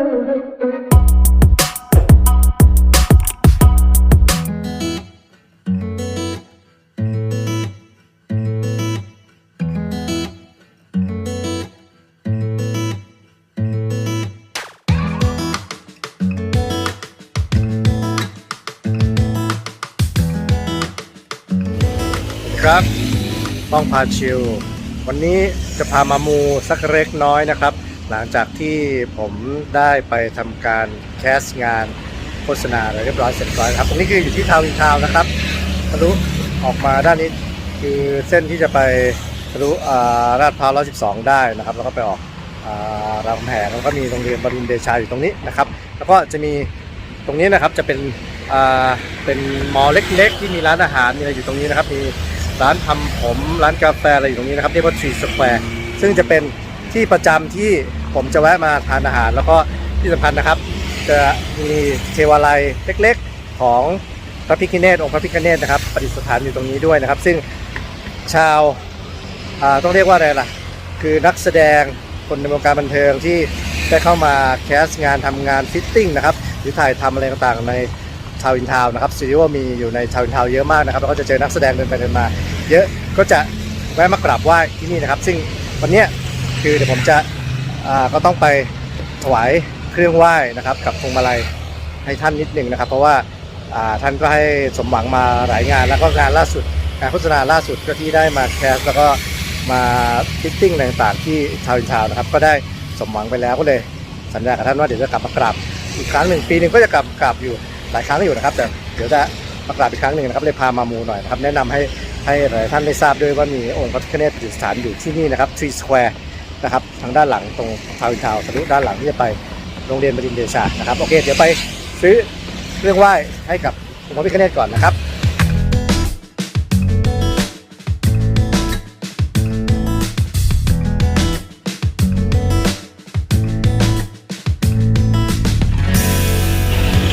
ครับต้องพาชิล วันนี้จะพามามูสักเล็กน้อยนะครับ หลังจากที่ผมได้ไปทำการแคสงานโฆษณาอะไรเรียบร้อยเสร็จเรียบร้อยครับตรงนี้คืออยู่ที่ทาวน์อินทาวน์นะครับทะลุออกมาด้านนี้คือเส้นที่จะไปทะลุอ่าลาดพร้าว112ได้นะครับ แล้วก็ไปออกอ่ารามแหงแล้วก็มีโรงเรียนบรินเดชาอยู่ตรงนี้นะครับ แล้วก็จะมีตรงนี้นะครับจะเป็นอ่าเป็นมอลเล็กๆ ที่มีร้านอาหารมีอะไรอยู่ตรงนี้นะครับ มีร้านทำผมร้านกาแฟอะไรอยู่ตรงนี้นะครับเรียกว่า Tree Square ซึ่งจะเป็นที่ประจำที่ ผมจะแวะมาทานอาหาร แล้วก็ที่สำคัญนะครับ จะมีเทวาลัยเล็กๆของพระพิฆเนศองค์พระพิฆเนศนะครับประดิษฐานอยู่ตรงนี้ด้วยนะครับ ซึ่งชาวาต้องเรียกว่าอะไรล่ะ คือนักแสดงคนในวงการบันเทิงที่ได้เข้ามาแคสต์งานทำงานฟิตติ้งนะครับหรือถ่ายทำอะไรต่างๆในทาวน์อินทาวน์นะครับสตูดิโอมีอยู่ในทาวน์อินทาวน์เยอะมากนะครับแล้วก็จะเจอนักแสดงเดินไปเดินมา เยอะก็จะแวะมากราบไหว้ที่นี่นะครับ ซึ่งวันนี้คือเดี๋ยวผมจะ ก็ต้องไปถวายเครื่องไหว้นะครับ กับพวงมาลัยให้ท่านนิดหนึ่งนะครับ เพราะว่าาท่านก็ให้สมหวังมาหลายงาน แล้วก็งานล่าสุดงานโฆษณาล่าสุดก็ที่ได้มาแคสแล้วก็มาฟิตติ้งต่างๆ ที่ทาวอินทาวน์นะครับ ก็ได้สมหวังไปแล้วก็เลยสัญญากับท่านว่าเดี๋ยวจะกลับมากราบอีกครั้งหนึ่งปีหนึ่งก็จะกลับกราบอยู่หลายครั้งอยู่นะครับ แต่เดี๋ยวจะมากราบอีกครั้งหนึ่งนะครับเลยพามามูหน่อยนะครับแนะนำให้ให้หลายท่านได้ทราบด้วยว่ามีองค์พระพิฆเนศประดิษฐานอยู่ที่นี่นะครับ Tree Square นะครับ ทางด้านหลังตรงทาวน์อินทาวน์ทะลุด้านหลังที่จะไปโรงเรียนบดินเดชานะครับโอเค เดี๋ยวไปซื้อเครื่องไหว้ให้กับองค์พระพิฆเนศก่อนนะครับ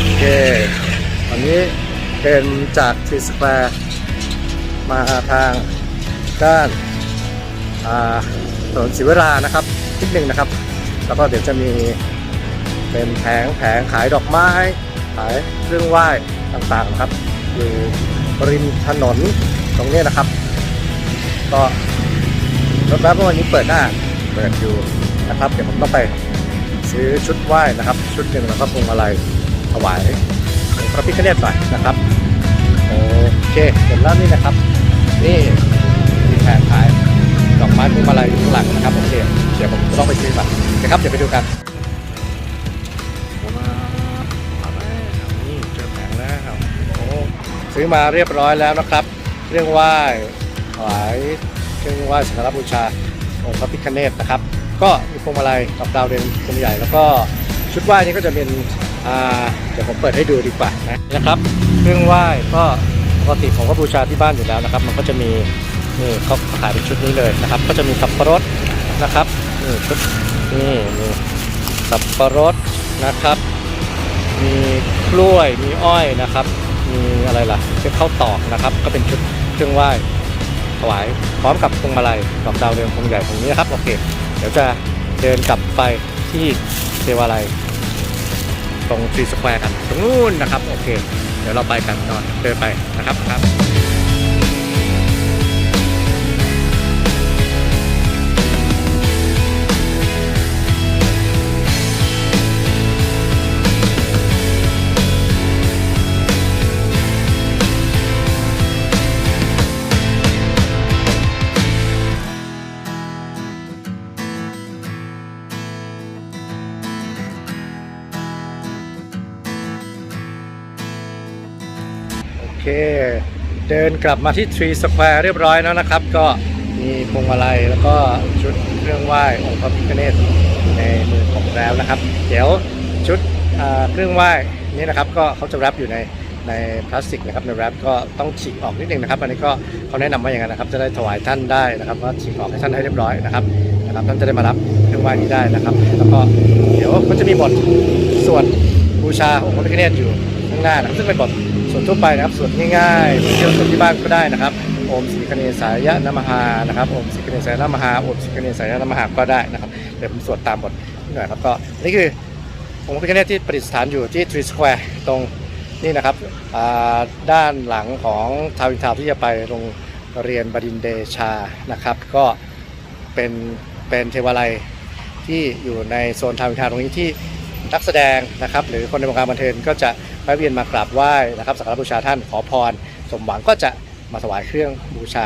โอเคตอนนี้เป็นจากทีสแควร์มาทางด้านอ่า นนศิวรานะครับนิดหนึ่งนะครับ แล้วก็เดี๋ยวจะมีเป็นแผงแผงขายดอกไม้ ขายเครื่องไหว้ต่างๆนะครับ อยู่ริมถนนตรงนี้นะครับ ก็รถบัสวันนี้เปิดหน้าเปิดอยู่นะครับ เดี๋ยวผมต้องไปซื้อชุดไหว้นะครับ ชุดหนึ่งแล้วก็พวงมาลัยถวายพระพิฆเนศหน่อยนะครับโอเคเสร็จแล้วนี่นะครับ นี่มีแผงขาย พวงมาลัยอยู่ข้างหลังนะครับโอเคเดี๋ยวผมจะต้องไปซื้อก่อนนะครับเดี๋ยวไปดูกันนี่เจอแผงแล้วโอ้ซื้อมาเรียบร้อยแล้วนะครับเครื่องไหว้ถวายเครื่องไหว้สักการะบูชาองค์พระพิฆเนศนะครับ ก็มีพวงมาลัยกับดาวเรืองพวงใหญ่แล้วก็ชุดไหว้นี่ก็จะเป็นอ่าเดี๋ยวผมเปิดให้ดูดีกว่านะนะครับ เครื่องไหว้ก็ปกติผมก็บูชาที่บ้านอยู่แล้วนะครับ มันก็จะมี นี่เขาขายเป็นชุดนี้เลยนะครับ ก็จะมีสับปะรดนะครับนี่ชุดนี่มีสับปะรดนะครับ มีกล้วยมีอ้อยนะครับ มีอะไรล่ะเป็นข้าวตอกนะครับ ก็เป็นชุดเครื่องไหว้ถวายพร้อมกับพวงมาลัยดอกดาวเรืองพวงใหญ่ตรงนี้นะครับโอเค เดี๋ยวจะเดินกลับไปที่เทวาลัยตรงทรีสแควร์กันตรงนู้นนะครับ โอเค เดี๋ยวเราไปกันนอนเดินไปนะครับครับ เคเดินกลับมาที่ทรีสแควร์เรียบร้อยแล้วนะครับ ก็มีพวงมาลัยแล้วก็ชุดเครื่องไหว้องค์พระพิฆเนศในมือผมแล้วนะครับ เดี๋ยวชุดเครื่องไหว้นี้นะครับก็เขาจะแรปอยู่ในในพลาสติกนะครับในแรปก็ต้องฉีกออกนิดนึงนะครับ อันนี้ก็เขาแนะนำว่าอย่างนั้นนะครับจะได้ถวายท่านได้นะครับก็ฉีกออกให้ท่านให้เรียบร้อยนะครับนะครับท่านจะได้มารับเครื่องไหว้นี้ได้นะครับ แล้วก็เดี๋ยวก็จะมีบทสวดบูชาองค์พระพิฆเนศอยู่ข้างหน้านะซึ่งเป็นบท ส่วนทั่วไปนะครับส่วนง่ายๆเที่ยวส่วนที่บ้านก็ได้นะครับโอมสีคเนสายะนมหานะครับโอมสีคเนสายะนมหาโอมสีคเนสายะนมหาก็ได้นะครับเดี๋ยวผมสวดตามบทนิดหน่อยครับก็นี่คือองค์พระพิฆเนศที่ประดิษฐานอยู่ที่ทรีสแควร์ตรงนี่นะครับด้านหลังของทาวน์อินทาวน์ที่จะไปโรงเรียนบดินเดชานะครับ ก็เป็นเป็นเทวาลัยที่อยู่ในโซนทาวน์อินทาวน์ตรงนี้ที่ นักแสดงนะครับหรือคนในวงการบันเทิงก็จะแวะเวียนมากราบไหว้นะครับสักการะบูชาท่านขอพร สมหวังก็จะมาถวายเครื่องบูชา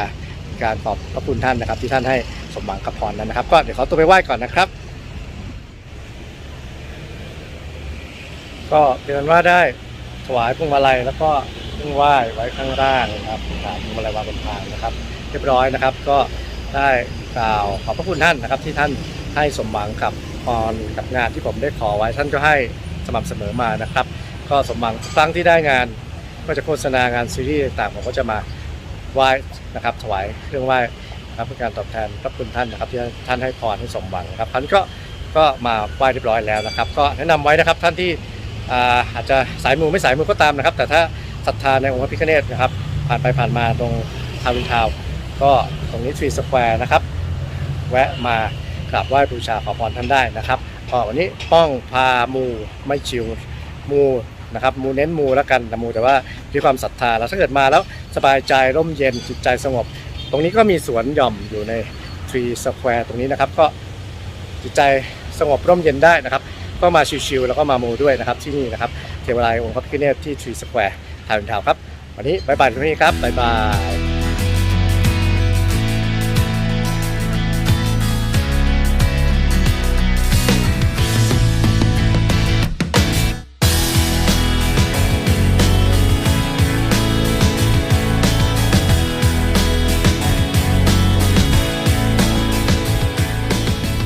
การขอบพระคุณท่านนะครับ ที่ท่านให้สมหวังกับพรนั้นนะครับ ก็เดี๋ยวเขาตัวไปไหว้ก่อนนะครับ ก็เป็นอันว่าได้ถวายพวงมาลัยแล้วก็เครื่องไหว้ไว้ข้างล่างนะครับถามพวงมาลัยวางบนทางนะครับ เรียบร้อยนะครับ ก็ได้กล่าวขอบพระคุณท่านนะครับ ที่ท่านให้สมหวังกับ พรกับงานที่ผมได้ขอไว้ท่านก็ให้สม่ำเสมอมานะครับ ก็สมหวังครั้งที่ได้งาน ก็จะโฆษณางานซีรีส์ต่างผมก็จะมาไหว้นะครับถวายเครื่องไหว้นะครับเพื่อการตอบแทนพระคุณท่านนะครับที่ท่านให้พรให้สมหวังครับท่านก็ก็มาไหว้เรียบร้อยแล้วนะครับ ก็แนะนำไว้นะครับท่านที่อาจจะสายมูไม่สายมูก็ตามนะครับ แต่ถ้าศรัทธาในองค์พระพิฆเนศนะครับผ่านไปผ่านมาตรงทาวน์วินทาวน์ก็ตรงนี้ทรีสแควร์นะครับ แวะมา กราบไหว้บูชาขอพรท่านได้นะครับก็วันนี้ป้องพามูไม่ชิวมูนะครับมูเน้นมูแล้วกันแต่มูแต่ว่าด้วยความศรัทธาแล้วถ้าเกิดมาแล้วสบายใจร่มเย็นจิตใจสงบ ตรงนี้ก็มีสวนหย่อมอยู่ในทรีสแควร์ตรงนี้นะครับก็จิตใจสงบร่มเย็นได้นะครับ ก็มาชิวๆแล้วก็มามูด้วยนะครับที่นี่นะครับเทวรายองค์พระพิฆเนศที่ทรีสแควร์ทาวน์ทาวครับ วันนี้บายบายทุกท่านครับบายบาย